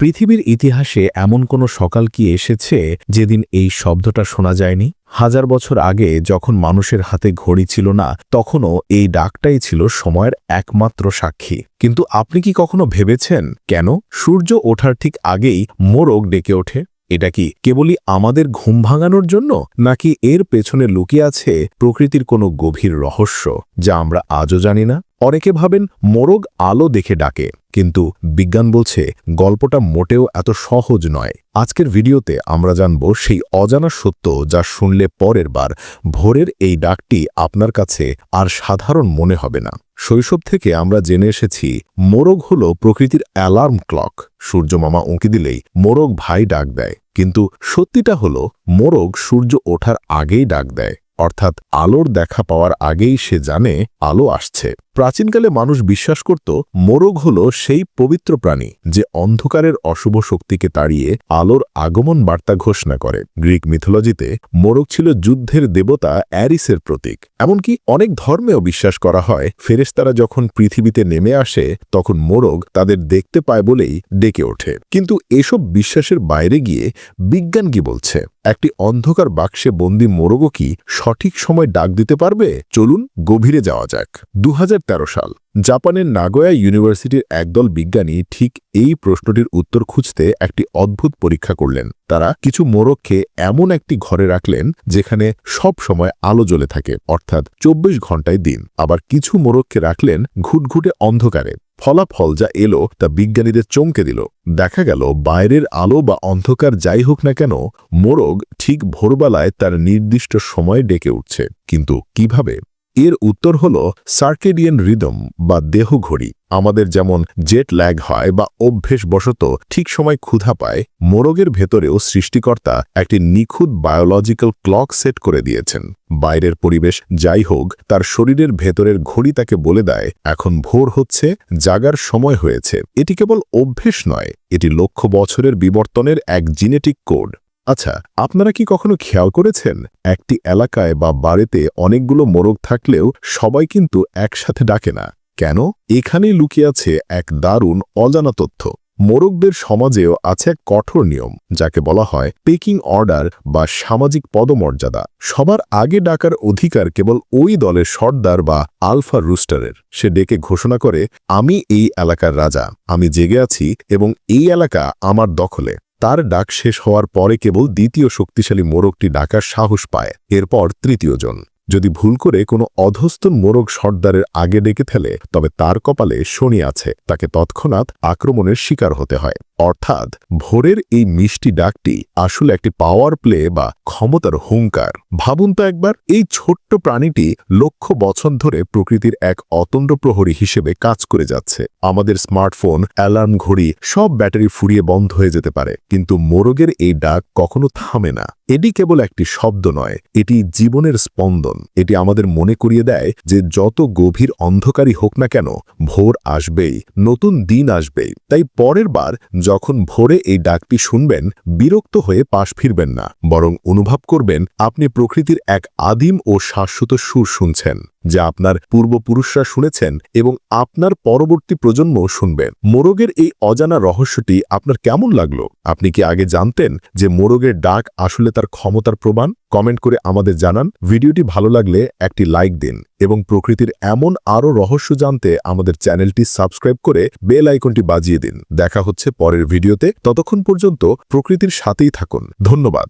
পৃথিবীর ইতিহাসে এমন কোনো সকাল কি এসেছে যেদিন এই শব্দটা শোনা যায়নি? হাজার বছর আগে যখন মানুষের হাতে ঘড়ি ছিল না, তখনও এই ডাকটাই ছিল সময়ের একমাত্র সাক্ষী। কিন্তু আপনি কি কখনো ভেবেছেন, কেন? সূর্য ওঠার ঠিক আগেই মোরগ ডেকে ওঠে। এটা কি কেবলই আমাদের ঘুম ভাঙানোর জন্য, নাকি এর পেছনে লুকিয়ে আছে প্রকৃতির কোনো গভীর রহস্য, যা আমরা আজও জানি না? অনেকে ভাবেন মোরগ আলো দেখে ডাকে, কিন্তু বিজ্ঞান বলছে গল্পটা মোটেও এত সহজ নয়। আজকের ভিডিওতে আমরা জানব সেই অজানা সত্য যা শুনলে পরের বার ভোরের এই ডাকটি আপনার কাছে আর সাধারণ মনে হবে না। শৈশব থেকে আমরা জেনে এসেছি, মোরগ হল প্রকৃতির অ্যালার্ম ক্লক। সূর্যমামা উঁকি দিলেই মোরগ ভাই ডাক দেয়, কিন্তু সত্যিটা হল মোরগ সূর্য ওঠার আগেই ডাক দেয়, অর্থাৎ আলোর দেখা পাওয়ার আগেই সে জানে আলো আসছে। প্রাচীনকালে মানুষ বিশ্বাস করত, মোরগ হল সেই পবিত্র প্রাণী যে অন্ধকারের অশুভ শক্তিকে তাড়িয়ে আলোর আগমন বার্তা ঘোষণা করে। গ্রিক মিথোলজিতে মোরগ ছিল যুদ্ধের দেবতা অ্যারিসের প্রতীক। এমনকি অনেক ধর্মেও বিশ্বাস করা হয় ফেরেস্তারা যখন পৃথিবীতে নেমে আসে, তখন মোরগ তাদের দেখতে পায় বলেই ডেকে ওঠে। কিন্তু এসব বিশ্বাসের বাইরে গিয়ে বিজ্ঞান কি বলছে? একটি অন্ধকার বাক্সে বন্দি মোরগও কি সঠিক সময় ডাক দিতে পারবে? চলুন গভীরে যাওয়া যাক। দু হাজার সাল। জাপানের নাগোয়া ইউনিভার্সিটির একদল বিজ্ঞানী ঠিক এই প্রশ্নটির উত্তর খুঁজতে একটি অদ্ভুত পরীক্ষা করলেন। তারা কিছু মোরগকে এমন একটি ঘরে রাখলেন যেখানে সব সময় আলো জ্বলে থাকে, অর্থাৎ চব্বিশ ঘন্টায় দিন। আবার কিছু মোরগকে রাখলেন ঘুটঘুটে অন্ধকারে। ফলাফল যা এলো তা বিজ্ঞানীদের চমকে দিল। দেখা গেল বাইরের আলো বা অন্ধকার যাই হোক না কেন, মোরগ ঠিক ভোরবেলায় তার নির্দিষ্ট সময় ডেকে উঠছে। কিন্তু কীভাবে? এর উত্তর হল সার্কেডিয়ান রিদম বা দেহ ঘড়ি। আমাদের যেমন জেট ল্যাগ হয় বা অভ্যেস অভ্যেসবশত ঠিক সময় ক্ষুধা পায়, মোরগের ভেতরেও সৃষ্টিকর্তা একটি নিখুঁত বায়োলজিক্যাল ক্লক সেট করে দিয়েছেন। বাইরের পরিবেশ যাই হোক, তার শরীরের ভেতরের ঘড়ি তাকে বলে দেয়, এখন ভোর হচ্ছে, জাগার সময় হয়েছে। এটি কেবল অভ্যেস নয়, এটি লক্ষ বছরের বিবর্তনের এক জিনেটিক কোড আচ্ছা আপনারা কি কখনো খেয়াল করেছেন, একটি এলাকায় বা বাড়িতে অনেকগুলো মোরগ থাকলেও সবাই কিন্তু একসাথে ডাকে না? কেন? এখানেই লুকিয়ে আছে এক দারুণ অজানা তথ্য। মোরগদের সমাজেও আছে এক কঠোর নিয়ম, যাকে বলা হয় পেকিং অর্ডার বা সামাজিক পদমর্যাদা। সবার আগে ডাকার অধিকার কেবল ওই দলের সর্দার বা আলফা রুস্টারের। সে ডেকে ঘোষণা করে, আমি এই এলাকার রাজা, আমি জেগে আছি এবং এই এলাকা আমার দখলে। তার ডাক শেষ হওয়ার পরে কেবল দ্বিতীয় শক্তিশালী মোরগটি ডাকার সাহস পায়, এরপর তৃতীয়জন যদি ভুল করে কোনো অধস্তন মোরগ সর্দারের আগে ডেকে ফেলে, তবে তার কপালে শনি আছে, তাকে তৎক্ষণাৎ আক্রমণের শিকার হতে হয়। অর্থাৎ ভোরের এই মিষ্টি ডাকটি আসলে একটি পাওয়ার প্লে বা ক্ষমতার হুঙ্কার। ভাবুন তো একবার, এই ছোট্ট প্রাণীটি লক্ষ বছর ধরে প্রকৃতির এক অতন্দ্র প্রহরী হিসেবে কাজ করে যাচ্ছে। আমাদের স্মার্টফোন অ্যালার্ম ঘড়ি সব ব্যাটারি ফুরিয়ে বন্ধ হয়ে যেতে পারে, কিন্তু মোরগের এই ডাক কখনো থামে না। এটি কেবল একটি শব্দ নয়, এটি জীবনের স্পন্দন। এটি আমাদের মনে করিয়ে দেয় যে যত গভীর অন্ধকারই হোক না কেন, ভোর আসবেই, নতুন দিন আসবেই। তাই পরের বার যখন ভোরে এই ডাকটি শুনবেন, বিরক্ত হয়ে পাশ ফিরবেন না, বরং অনুভব করবেন আপনি প্রকৃতির এক আদিম ও শাশ্বত সুর শুনছেন। যা আপনার পূর্বপুরুষরা শুনেছেন এবং আপনার পরবর্তী প্রজন্ম শুনবেন। মোরগের এই অজানা রহস্যটি আপনার কেমন লাগল? আপনি কি আগে জানতেন যে মোরগের ডাক আসলে তার ক্ষমতার প্রমাণ? কমেন্ট করে আমাদের জানান। ভিডিওটি ভালো লাগলে একটি লাইক দিন এবং প্রকৃতির এমন আরও রহস্য জানতে আমাদের চ্যানেলটি সাবস্ক্রাইব করে বেল আইকনটি বাজিয়ে দিন। দেখা হচ্ছে পরের ভিডিওতে। ততক্ষণ পর্যন্ত প্রকৃতির সাথেই থাকুন। ধন্যবাদ।